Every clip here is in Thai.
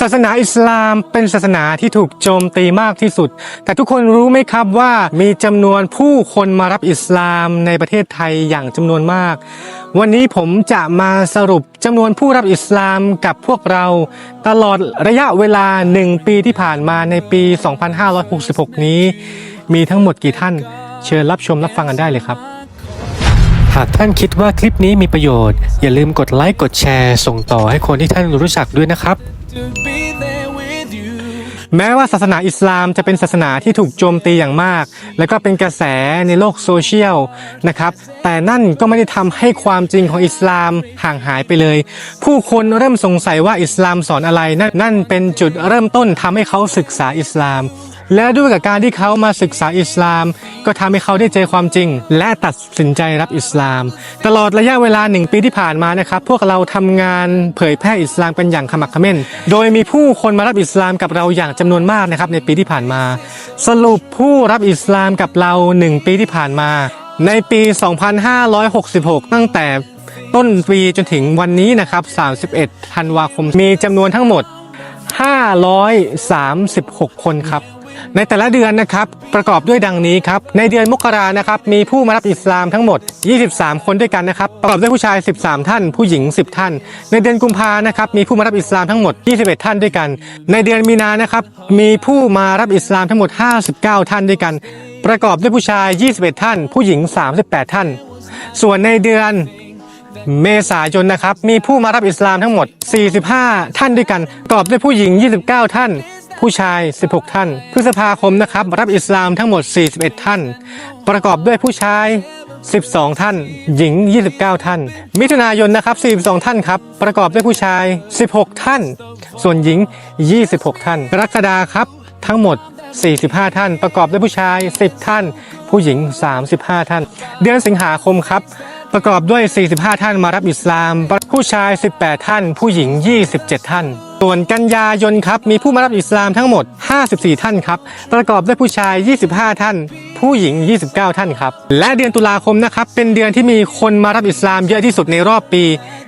ศาสนาอิสลามเป็นศาสนาที่ถูกโจมตีมากที่สุด แต่ทุกคนรู้ไหมครับว่ามีจำนวนผู้คนมารับอิสลามในประเทศไทยอย่างจำนวนมาก วันนี้ผมจะมาสรุปจำนวนผู้รับอิสลามกับพวกเรา ตลอดระยะเวลา 1 ปีที่ผ่านมาในปี 2566 นี้ มีทั้งหมดกี่ท่าน เชิญรับชมรับฟังกันได้เลยครับหากท่านคิดว่าคลิปนี้มีประโยชน์ อย่าลืมกดไลค์กดแชร์ ส่งต่อให้คนที่ท่านรู้จักด้วยนะครับ แม้ว่าศาสนาอิสลามจะเป็นศาสนาที่ถูกโจมตีอย่างมาก และก็เป็นกระแสในโลกโซเชียลนะครับ แต่นั่นก็ไม่ได้ทำให้ความจริงของอิสลามห่างหายไปเลย ผู้คนเริ่มสงสัยว่าอิสลามสอนอะไร นั่นเป็นจุดเริ่มต้นทำให้เขาศึกษาอิสลาม และด้วยกับการที่เขามาศึกษาอิสลาม ก็ทำให้เขาได้เจอความจริง และตัดสินใจรับอิสลาม ตลอดระยะเวลาหนึ่งปีที่ผ่านมานะครับพวกเราทำงานเผยแพร่อิสลามกันอย่างขมักขม้น โดยมีผู้คนมารับอิสลามกับเราอย่างจำนวนมากนะครับในปีที่ผ่านมา สรุปผู้รับอิสลามกับเราหนึ่งปีที่ผ่านมา ในปี 2566 ตั้งแต่ต้นปีจนถึงวันนี้นะครับ 31 ธันวาคม มีจำนวนทั้งหมด 536 คนครับ ในแต่ละเดือนนะครับประกอบด้วยดังนี้ครับในเดือนมกรานะครับมีผู้มารับอิสลามทั้งหมด 23 คนด้วยกันนะครับประกอบด้วยผู้ชาย 13 ท่าน ผู้หญิง 10 ท่าน ในเดือนกุมภานะครับมีผู้มารับอิสลามทั้งหมด 21 ท่านด้วยกัน ในเดือนมีนานะครับมีผู้มารับอิสลามทั้งหมด 59 ท่านด้วยกัน ประกอบด้วยผู้ชาย 21 ท่าน ผู้หญิง 38 ท่าน ส่วนในเดือนเมษายนนะครับมีผู้มารับอิสลามทั้งหมด 45 ท่านด้วยกันประกอบด้วยผู้หญิง 29 ท่าน ผู้ชาย 16 ท่าน พฤษภาคมนะครับ รับอิสลามทั้งหมด 41 ท่าน ประกอบด้วยผู้ชาย 12 ท่าน หญิง 29 ท่าน มิถุนายนนะครับ 42 ท่านครับ ประกอบด้วยผู้ชาย 16 ท่าน ส่วนหญิง 26 ท่าน กรกฎาครับ ทั้งหมด 45 ท่าน ประกอบด้วยผู้ชาย 10 ท่าน ผู้หญิง 35 ท่าน เดือนสิงหาคมครับ ประกอบด้วย 45 ท่านมารับอิสลาม ผู้ชาย 18 ท่าน ผู้หญิง 27 ท่าน ส่วนกันยายนครับ มีผู้มารับอิสลามทั้งหมด 54 ท่านครับ ประกอบด้วยผู้ชาย 25 ท่าน ผู้หญิง 29 ท่านครับ และเดือนตุลาคมนะครับ เป็นเดือนที่มีคนมารับอิสลามเยอะที่สุดในรอบปี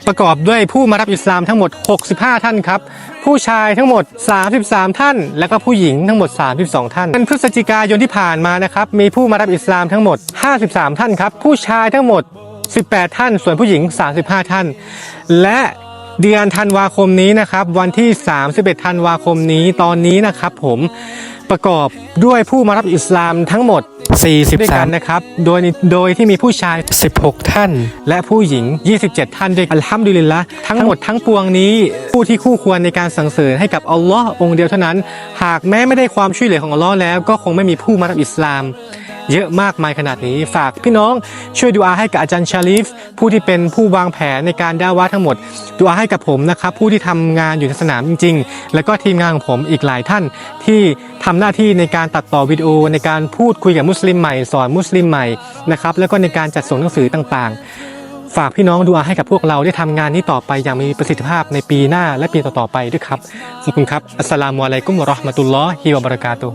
ประกอบด้วยผู้มารับอิสลามทั้งหมด 65 ท่านครับ ผู้ชายทั้งหมด 33 ท่าน และก็ผู้หญิงทั้งหมด 32 ท่านเป็นพฤศจิกายนที่ผ่านมานะครับ มีผู้มารับอิสลามทั้งหมด 53 ท่านครับ ผู้ชายทั้งหมด 18 ท่าน ส่วนผู้หญิง 35 ท่าน และเดือนธันวาคมนี้นะครับ วันที่ 31 ธันวาคมนี้ตอนนี้นะครับผมประกอบด้วยผู้มารับอิสลามทั้งหมด40ด้วยกันนะครับ โดยโดยที่มีผู้ชาย 16 ท่าน และผู้หญิง 27 ท่านด้วยกันอัลฮัมดุลิลละทั้งหมดทั้งปวงนี้ ผู้ที่คู่ควรในการสั่งเสริญให้กับอัลลอฮ์องค์เดียวเท่านั้น หากแม้ไม่ได้ความช่วยเหลือของอัลลอฮ์แล้วก็คงไม่มีผู้มารับอิสลาม เยอะมากมายขนาดนี้ ฝากพี่น้องช่วยดูอาให้กับอาจารย์ชาลีฟผู้ที่เป็นผู้วางแผนในการด่าวะทั้งหมดดูอาให้กับผมนะครับผู้ที่ทำงานอยู่ในสนามจริง ๆ แล้วก็ทีมงานของผมอีกหลายท่าน ที่ทำหน้าที่ในการตัดต่อวิดีโอในการพูดคุยกับมุสลิมใหม่สอนมุสลิมใหม่นะครับแล้วก็ในการจัดส่งหนังสือต่างๆ ฝากพี่น้องดูอาให้กับพวกเราได้ทำงานนี้ต่อไปอย่างมีประสิทธิภาพในปีหน้าและปีต่อๆไปด้วยครับขอบคุณครับอัสสลามุอะลัยกุมวะราะห์มะตุลลอฮิวะบะเราะกาตุ